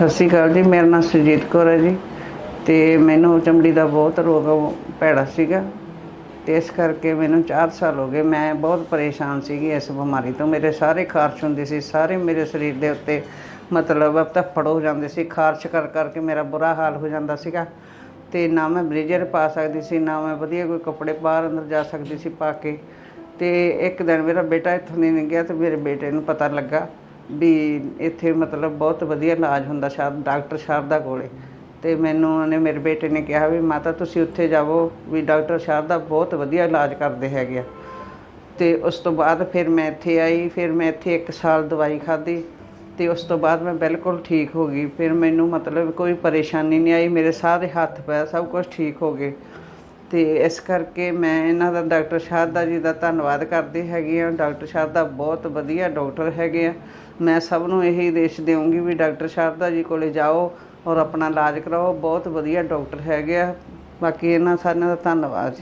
ਸਤਿ ਸ਼੍ਰੀ ਅਕਾਲ ਜੀ, ਮੇਰਾ ਨਾਮ ਸੁਜੀਤ ਕੌਰ ਹੈ ਜੀ ਤੇ ਮੈਨੂੰ ਚਮੜੀ ਦਾ ਬਹੁਤ ਰੋਗ ਪੈੜਾ ਸੀਗਾ ਤੇ ਇਸ ਕਰਕੇ ਮੈਨੂੰ 4 ਸਾਲ ਹੋ ਗਏ, ਮੈਂ ਬਹੁਤ ਪਰੇਸ਼ਾਨ ਸੀਗੀ ਇਸ ਬਿਮਾਰੀ ਤੋਂ। ਮੇਰੇ ਸਾਰੇ ਖਾਰਸ਼ ਹੁੰਦੇ ਸੀ, ਸਾਰੇ ਮੇਰੇ ਸਰੀਰ ਦੇ ਉੱਤੇ ਮਤਲਬ ਧੱਫੜ ਹੋ ਜਾਂਦੇ ਸੀ, ਖਾਰਸ਼ ਕਰ ਕਰਕੇ ਮੇਰਾ ਬੁਰਾ ਹਾਲ ਹੋ ਜਾਂਦਾ ਸੀਗਾ ਤੇ ਨਾ ਮੈਂ ਬਲੇਜ਼ਰ ਪਾ ਸਕਦੀ ਸੀ, ਨਾ ਮੈਂ ਵਧੀਆ ਕੋਈ ਕੱਪੜੇ ਬਾਹਰ ਅੰਦਰ ਜਾ ਸਕਦੀ ਸੀ ਪਾ ਕੇ ਤੇ ਇੱਕ ਦਿਨ ਮੇਰਾ ਬੇਟਾ ਇੱਥੋਂ ਦੀ ਲੰਘਿਆ ਤੇ ਮੇਰੇ ਬੇਟੇ ਨੂੰ ਪਤਾ ਲੱਗਾ ਵੀ ਇੱਥੇ ਮਤਲਬ ਬਹੁਤ ਵਧੀਆ ਇਲਾਜ ਹੁੰਦਾ ਸ਼ਾਇਦ ਡਾਕਟਰ ਸ਼ਾਰਦਾ ਕੋਲੇ। ਤੇ ਮੈਨੂੰ ਉਹਨੇ, ਮੇਰੇ ਬੇਟੇ ਨੇ ਕਿਹਾ ਵੀ ਮਾਤਾ ਤੁਸੀਂ ਉੱਥੇ ਜਾਵੋ ਵੀ ਡਾਕਟਰ ਸ਼ਾਰਦਾ ਬਹੁਤ ਵਧੀਆ ਇਲਾਜ ਕਰਦੇ ਹੈਗੇ ਆ। ਤੇ ਉਸ ਤੋਂ ਬਾਅਦ ਫਿਰ ਮੈਂ ਇੱਥੇ ਆਈ, ਫਿਰ ਮੈਂ ਇੱਥੇ 1 ਸਾਲ ਦਵਾਈ ਖਾਧੀ ਤੇ ਉਸ ਤੋਂ ਬਾਅਦ ਮੈਂ ਬਿਲਕੁਲ ਠੀਕ ਹੋ ਗਈ। ਫਿਰ ਮੈਨੂੰ ਮਤਲਬ ਕੋਈ ਪਰੇਸ਼ਾਨੀ ਨਹੀਂ ਆਈ, ਮੇਰੇ ਸਾਰੇ ਹੱਥ ਪੈ ਸਭ ਕੁਝ ਠੀਕ ਹੋ ਗਏ। ਤੇ ਇਸ ਕਰਕੇ ਮੈਂ ਇਹਨਾਂ ਦਾ ਡਾਕਟਰ ਸ਼ਾਰਦਾ ਜੀ ਦਾ ਧੰਨਵਾਦ ਕਰਦੀ ਹੈਗੀ ਆ ਡਾਕਟਰ ਸ਼ਾਰਦਾ ਬਹੁਤ ਵਧੀਆ ਡਾਕਟਰ ਹੈਗੇ ਆ। ਮੈਂ ਸਭ ਨੂੰ ਇਹੀ ਦੇਸ਼ ਦੇਵਾਂਗੀ ਵੀ ਡਾਕਟਰ ਸ਼ਾਰਦਾ ਜੀ ਕੋਲੇ ਜਾਓ ਔਰ ਆਪਣਾ ਇਲਾਜ ਕਰਾਓ। ਬਹੁਤ ਵਧੀਆ ਡਾਕਟਰ ਹੈਗੇ ਆ। ਬਾਕੀ ਇਹਨਾਂ ਸਾਰਿਆਂ ਦਾ ਧੰਨਵਾਦ ਜੀ।